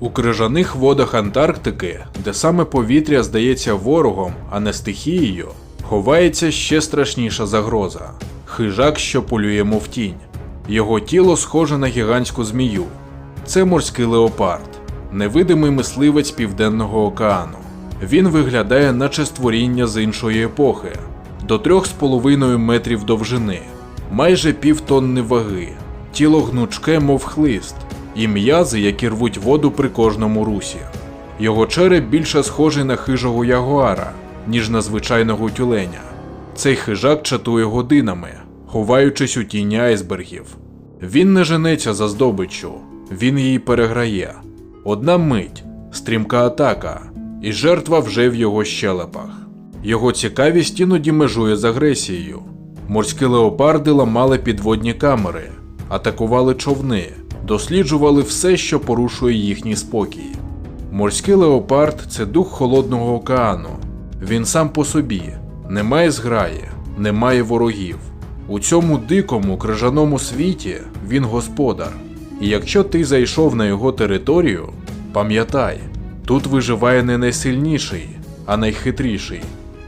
У крижаних водах Антарктики, де саме повітря здається ворогом, а не стихією, ховається ще страшніша загроза хижак, що полює мов тінь. Його тіло схоже на гігантську змію. Це морський леопард, невидимий мисливець Південного океану. Він виглядає наче створіння з іншої епохи, до 3,5 метрів довжини, майже півтонни ваги, тіло гнучке, мов хлист, і м'язи, які рвуть воду при кожному русі. Його череп більше схожий на хижого ягуара, ніж на звичайного тюленя. Цей хижак чатує годинами, ховаючись у тіні айсбергів. Він не женеться за здобиччю, він її переграє. Одна мить, стрімка атака, і жертва вже в його щелепах. Його цікавість іноді межує з агресією. Морські леопарди ламали підводні камери, атакували човни, досліджували все, що порушує їхній спокій. Морський леопард це дух холодного океану. Він сам по собі, немає зграї, немає ворогів. У цьому дикому крижаному світі він господар. І якщо ти зайшов на його територію, пам'ятай, тут виживає не найсильніший, а найхитріший.